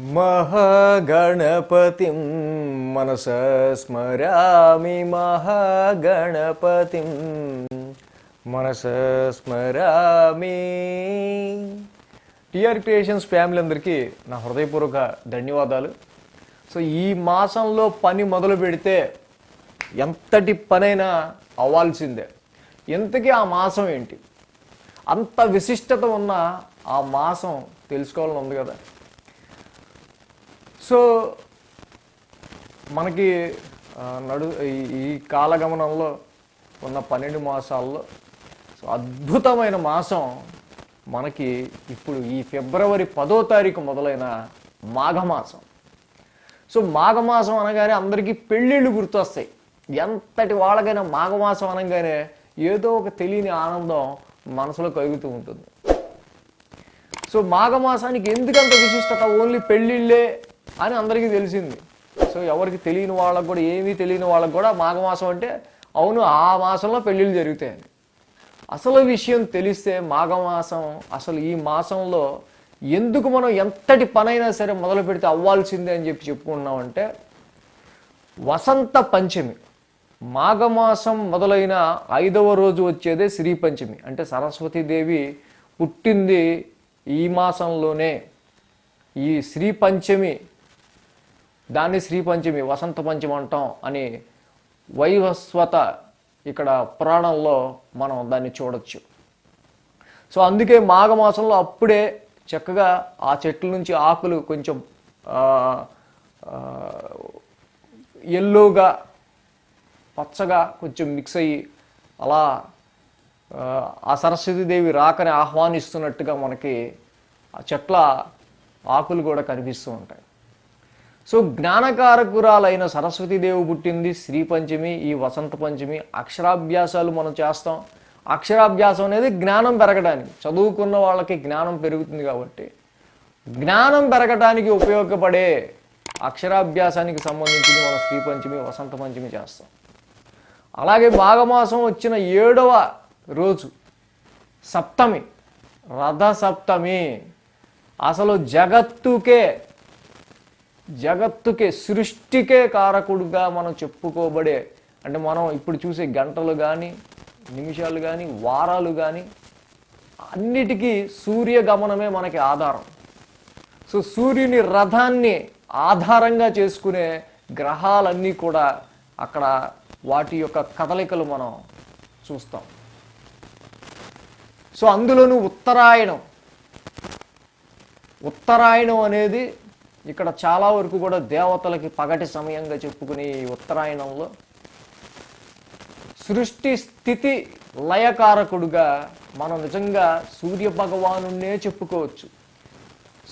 మహాగణపతి మనస స్మరామి మహాగణపతిం మనస స్మరామి. టిఆర్ క్రియేషన్స్ ఫ్యామిలీ అందరికీ నా హృదయపూర్వక ధన్యవాదాలు. సో ఈ మాసంలో పని మొదలు పెడితే ఎంతటి పనైనా అవ్వాల్సిందే. ఇంతకీ ఆ మాసం ఏంటి? అంత విశిష్టత ఉన్న ఆ మాసం తెలుసుకోవాలని ఉంది కదా. సో మనకి నడు ఈ- ఈ కాలగమనంలో ఉన్న పన్నెండు మాసాల్లో సో అద్భుతమైన మాసం మనకి ఇప్పుడు ఈ ఫిబ్రవరి పదో తారీఖు మొదలైన మాఘమాసం. సో మాఘమాసం అనగానే అందరికీ పెళ్ళిళ్ళు గుర్తొస్తాయి. ఎంతటి వాళ్ళకైనా మాఘమాసం అనగానే ఏదో ఒక తెలియని ఆనందం మనసులో కలుగుతూ ఉంటుంది. సో మాఘమాసానికి ఎందుకంత విశిష్టత? ఓన్లీ పెళ్ళిళ్ళే అని అందరికీ తెలిసింది. సో ఎవరికి తెలియని వాళ్ళకు కూడా ఏమీ తెలియని వాళ్ళకు కూడా మాఘమాసం అంటే అవును ఆ మాసంలో పెళ్ళిళ్ళు జరుగుతాయని అసలు విషయం తెలిస్తే మాఘమాసం అసలు ఈ మాసంలో ఎందుకు మనం ఎంతటి పనైనా సరే మొదలు పెడితే అవ్వాల్సిందే అని చెప్పి చెప్పుకున్నామంటే వసంత పంచమి. మాఘమాసం మొదలైన ఐదవ రోజు వచ్చేదే శ్రీ పంచమి. అంటే సరస్వతీదేవి పుట్టింది ఈ మాసంలోనే. ఈ శ్రీ పంచమి దాన్ని శ్రీ పంచమి వసంత పంచమి అంటాం అని వైవస్వత ఇక్కడ పురాణంలో మనం దాన్ని చూడొచ్చు. సో అందుకే మాఘమాసంలో అప్పుడే చక్కగా ఆ చెట్ల నుంచి ఆకులు కొంచెం ఎల్లోగా పచ్చగా కొంచెం మిక్స్ అయ్యి అలా ఆ, ఆ సరస్వతీదేవి రాకని ఆహ్వానిస్తున్నట్టుగా మనకి ఆ చెట్ల ఆకులు కూడా కనిపిస్తూ ఉంటాయి. సో జ్ఞానకారకురాలైన సరస్వతీదేవి పుట్టింది శ్రీ పంచమి ఈ వసంత పంచమి అక్షరాభ్యాసాలు మనం చేస్తాం. అక్షరాభ్యాసం అనేది జ్ఞానం పెరగడానికి చదువుకున్న వాళ్ళకి జ్ఞానం పెరుగుతుంది కాబట్టి జ్ఞానం పెరగడానికి ఉపయోగపడే అక్షరాభ్యాసానికి సంబంధించింది మనం శ్రీ పంచమి వసంత పంచమి చేస్తాం. అలాగే మాఘమాసం వచ్చిన ఏడవ రోజు సప్తమి రథ సప్తమి అసలు జగత్తుకే జగత్తుకే సృష్టికే కారకుడుగా మనం చెప్పుకోబడే అంటే మనం ఇప్పుడు చూసే గంటలు కానీ నిమిషాలు కానీ వారాలు కానీ అన్నిటికీ సూర్యగమనమే మనకి ఆధారం. సో సూర్యుని రథాన్ని ఆధారంగా చేసుకునే గ్రహాలన్నీ కూడా అక్కడ వాటి యొక్క కదలికలు మనం చూస్తాం. సో అందులోనూ ఉత్తరాయణం. ఉత్తరాయణం అనేది ఇక్కడ చాలా వరకు కూడా దేవతలకి పగటి సమయంగా చెప్పుకునే ఈ ఉత్తరాయణంలో సృష్టి స్థితి లయకారకుడుగా మనం నిజంగా సూర్య భగవానునే చెప్పుకోవచ్చు.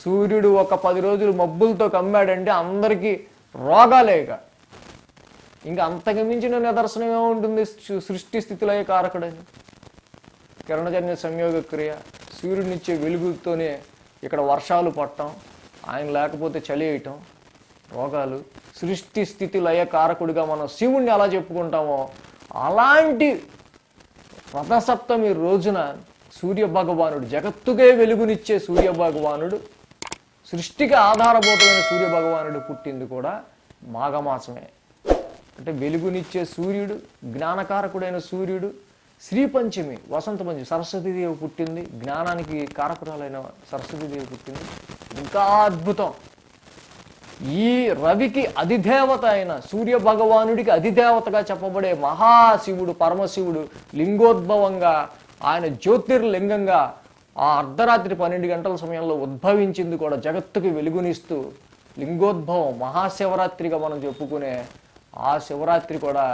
సూర్యుడు ఒక పది రోజులు మబ్బులతో కమ్మాడంటే అందరికీ రోగాలేక ఇంకా అంతకు మించిన నిదర్శనం ఏముంటుంది సృష్టి స్థితి లయకారకుడని? కిరణజన్య సంయోగ క్రియ. సూర్యుడినిచ్చే వెలుగుతోనే ఇక్కడ వర్షాలు పట్టడం ఆయన లేకపోతే చలి వేయటం రోగాలు సృష్టి స్థితి లయ కారకుడిగా మనం శివుణ్ణి ఎలా చెప్పుకుంటామో అలాంటి రథసప్తమి రోజున సూర్య భగవానుడు జగత్తుకే వెలుగునిచ్చే సూర్య భగవానుడు సృష్టికి ఆధారభూతమైన సూర్య భగవానుడు పుట్టింది కూడా మాఘమాసమే. అంటే వెలుగునిచ్చే సూర్యుడు జ్ఞానకారకుడైన సూర్యుడు శ్రీ పంచమి వసంత పంచమి సరస్వతీదేవి పుట్టింది జ్ఞానానికి కారకురాలైన సరస్వతీదేవి పుట్టింది ఇంకా అద్భుతం. ఈ రవికి అధిదేవత అయిన సూర్య భగవానుడికి అధిదేవతగా చెప్పబడే మహాశివుడు పరమశివుడు లింగోద్భవంగా ఆయన జ్యోతిర్లింగంగా ఆ అర్ధరాత్రి పన్నెండు గంటల సమయంలో ఉద్భవించింది కూడా జగత్తుకు వెలుగునిస్తూ లింగోద్భవం మహాశివరాత్రిగా మనం చెప్పుకునే ఆ శివరాత్రి కూడా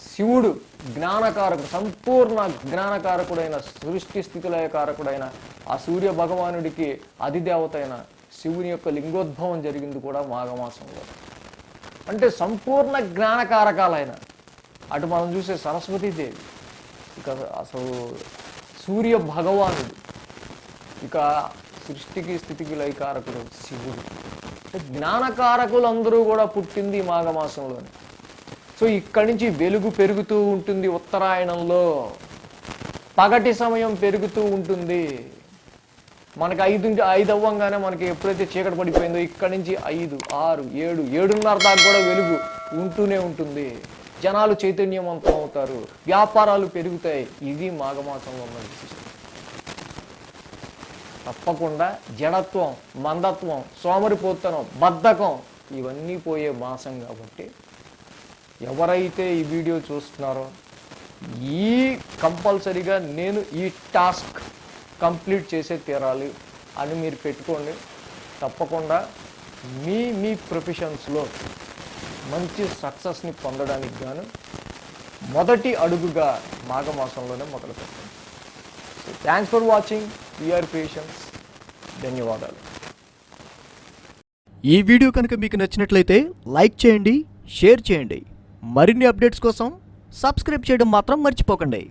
శివుడు జ్ఞానకారకుడు సంపూర్ణ జ్ఞానకారకుడైన సృష్టి స్థితిలయకారకుడైన ఆ సూర్య భగవానుడికి అధిదేవత అయిన శివుని యొక్క లింగోద్భవం జరిగింది కూడా మాఘమాసంలో. అంటే సంపూర్ణ జ్ఞానకారకాలైన అటు మనం చూసే సరస్వతీదేవి ఇక అసలు సూర్య భగవానుడు ఇక సృష్టికి స్థితికి లైకారకుడు శివుడు. అంటే జ్ఞానకారకులందరూ కూడా పుట్టింది మాఘమాసంలోనే. సో ఇక్కడి నుంచి వెలుగు పెరుగుతూ ఉంటుంది ఉత్తరాయణంలో. పగటి సమయం పెరుగుతూ ఉంటుంది. మనకి ఐదు ఐదు అవ్వంగానే మనకి ఎప్పుడైతే చీకటి పడిపోయిందో ఇక్కడి నుంచి ఐదు ఆరు ఏడు ఏడున్నర దాకా కూడా వెలుగు ఉంటూనే ఉంటుంది. జనాలు చైతన్యవంతం అవుతారు. వ్యాపారాలు పెరుగుతాయి. ఇది మాఘమాసంలో ఉన్న విశిష్టం తప్పకుండా జడత్వం మందత్వం సోమరిపోతనం బద్ధకం ఇవన్నీ పోయే మాసం కాబట్టి ఎవరైతే ఈ వీడియో చూస్తున్నారో ఈ కంపల్సరీగా నేను ఈ టాస్క్ కంప్లీట్ చేసే తీరాలి అని మీరు పెట్టుకోండి. తప్పకుండా మీ మీ ప్రొఫెషన్స్లో మంచి సక్సెస్ని పొందడానికి గాను మొదటి అడుగుగా మాఘమాసంలోనే మొదలు పెట్టండి so thanks for watching your patience ధన్యవాదాలు. ఈ వీడియో కనుక మీకు నచ్చినట్లయితే లైక్ చేయండి షేర్ చేయండి. మరిన్ని అప్డేట్స్ కోసం సబ్స్క్రైబ్ చేయడం మాత్రం మర్చిపోకండి.